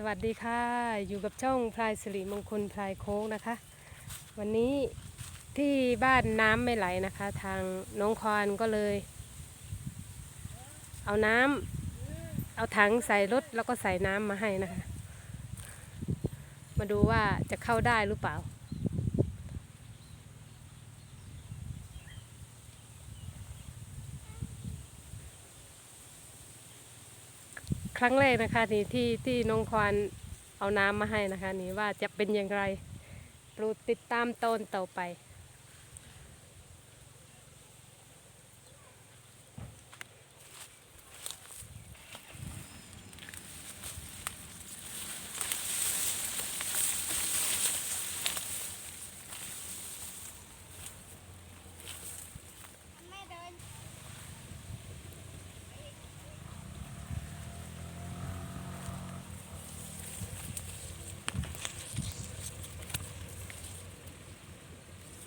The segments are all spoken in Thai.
สวัสดีค่ะ อยู่กับช่องพลายสิริมงคลพลายโค้งนะคะ วันนี้ที่บ้านน้ำไม่ไหลนะคะ ทางน้องควานก็เลย เอาน้ำเอาถังใส่รถแล้วก็ใส่น้ำมาให้นะคะ มาดูว่าจะเข้าได้หรือเปล่า ครั้งแรกนะคะนี่ที่ที่น้องควานเอาน้ำมาให้นะคะ นี่ว่าจะเป็นอย่างไรโปรดติดตามตอนต่อไป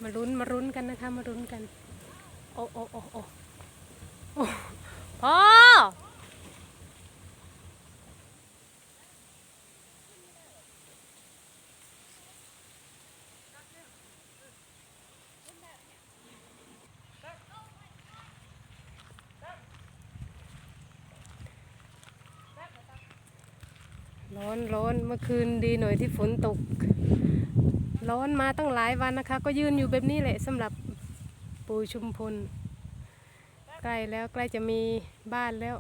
มารุ้นมารุ้นกันนะคะ มารุ้นกันโอ้โอ้โอ้โอ้โอ้พ่อร้อนร้อนเมื่อคืนดีหน่อยที่ฝนตก ร้อนมาตั้งหลายวันนะคะ ก็ยืนอยู่แบบนี้แหละสำหรับปู่ชุมพล ใกล้แล้วใกล้จะมีบ้านแล้ว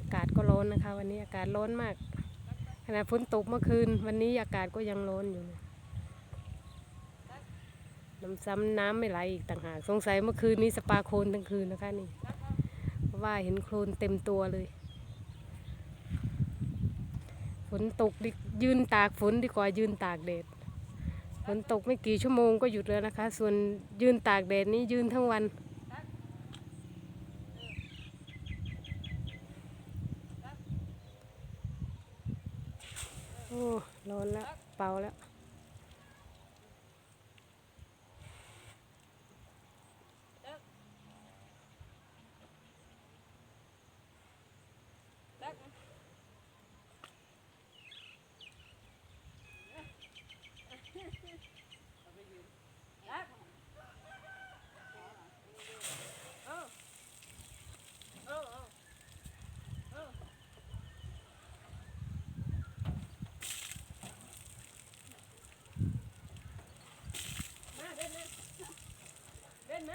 อากาศก็ร้อนนะคะ วันนี้ อากาศร้อนมาก ขณะฝนตกเมื่อคืน วันนี้อากาศก็ยังร้อนอยู่น้ำซ้ำน้ำไม่ไหลอีกต่างหากสงสัยเมื่อคืนนี้สปาโคลนทั้งคืนนะคะนี่เพราะว่าเห็นโคลนเต็มตัวเลยฝนตกดิยืนตากฝนดีกว่ายืนตากแดดฝนตกไม่กี่ชั่วโมงก็หยุดแล้วนะคะ ส่วนยืนตากแดดนี้ยืนทั้งวัน โอ้ร้อนแล้วเป่าแล้ว เล่นไหม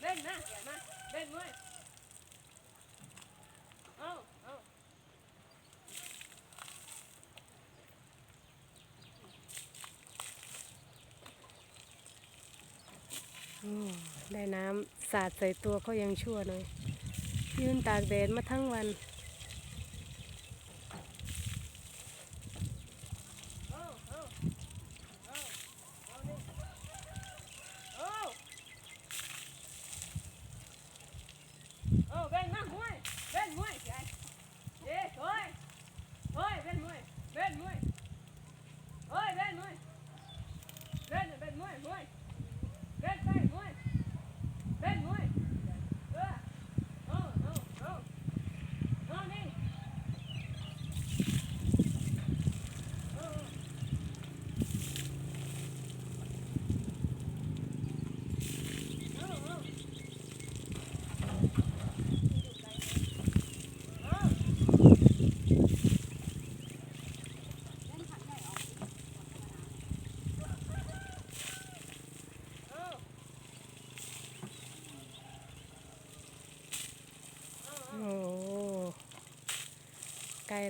เล่นนะมาเล่นด้วยเอาเอาโอ้ ได้น้ำสาดใส่ตัวก็ยังชั่วหน่อย ยืนตากแดดมาทั้งวัน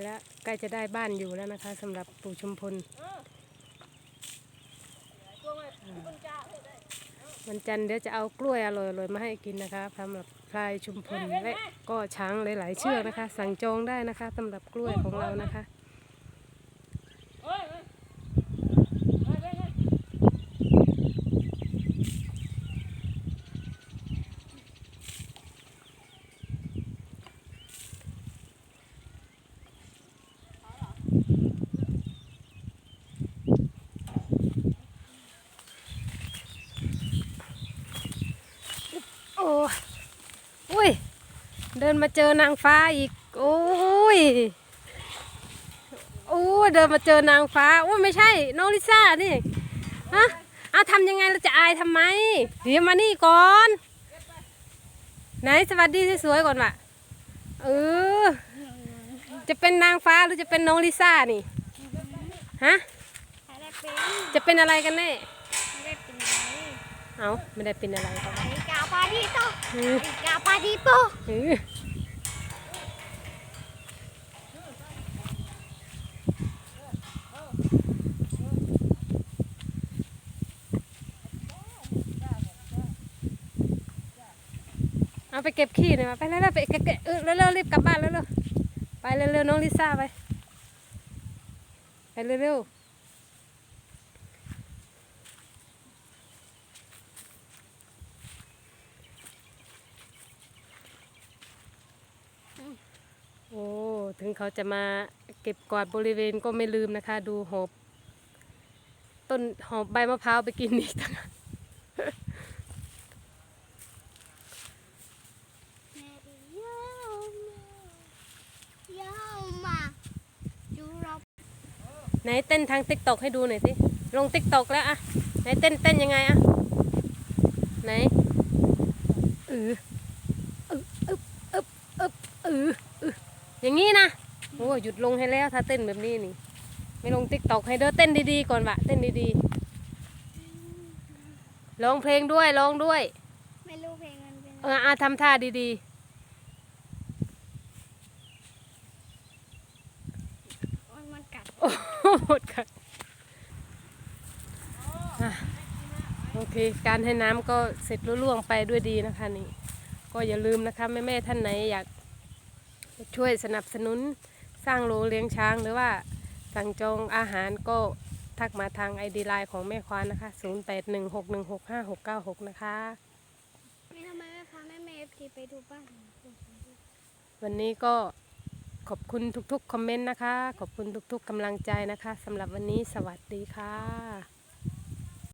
แล้วใกล้จะได้บ้านอยู่แล้วนะคะสำหรับปู่ชุมพลมันจันทร์เดี๋ยวจะเอากล้วยอร่อยๆมาให้กินนะคะสำหรับพลายชุมพลและก็ช้างหลายๆเชือกนะคะ สั่งจองได้นะคะสำหรับกล้วยของเรานะคะ เฮ้ยเฮ้ยเฮ้ยเฮ้ยเฮ้ย โอ้ยอุ้ย เดินมาเจอนางฟ้าอีก โอ้ยโอ้ยเดินมาเจอนางฟ้าโอ้ยไม่ใช่ น้องลิซ่านี่ฮะเอาทำยังไงเราจะอายทำไม เดี๋ยวมานี่ก่อน ไหนสวัสดีสวยๆก่อนว่ะเออจะเป็นนางฟ้าหรือจะเป็นน้องลิซ่านี่ฮะไม่ได้เป็นจะเป็นอะไรกันแน่ ไม่ได้เป็นไร เอาไม่ได้เป็นอะไรครับ นาฬิกาปาดิโตเออนาฬิกาปาดิโปเออเอาไปเก็บขี้หน่อยมาไปเร็วๆไปเก็บเก็บเออเร็วๆรีบกลับบ้านเร็วๆไปเร็วๆน้องลิซ่าไป ไปเร็วๆ อ้ถึงเขาจะมาเก็บกวาดบริเวณก็ไม่ลืมนะคะ ดูหอบต้นหอบใบมะพร้าวไปกินอีกต่างหากไหนเต้นทางติ๊กตอกให้ดูหน่อยสิ ลงติ๊กตอกแล้วอะไหนเต้นเต้นยังไงอะไหนเออึบอึบอึบเออเอ ออย่างงี้นะโอ้ยหยุดลงให้แล้วถ้าเต้นแบบนี้นี่ ไม่ลงติ๊กตอกให้เด้อเต้นดีๆก่อนวะเต้นดีๆร้องเพลงด้วยร้องด้วย ไม่รู้เพลงมันเป็นเอออาทำท่าดีมันมันกัดๆโอ้โหค่ะอะโอเค การให้น้ำก็เสร็จรุ่ล่วงไปด้วยดีนะคะนี่ ก็อย่าลืมนะคะแม่แม่ๆท่านไหนอยาก ช่วยสนับสนุนสร้างโรงเลี้ยงช้างหรือว่าสั่งจองอาหารก็ทักมาทางไอดีไลน์ของแม่ควานนะคะ 0816165696 นะคะไม่ทำไมไม่พาแม่เมฟทีไปดูบ้านวันนี้ก็ขอบคุณทุกๆคอมเมนต์นะคะ ขอบคุณทุกๆกำลังใจนะคะสำหรับวันนี้สวัสดีค่ะ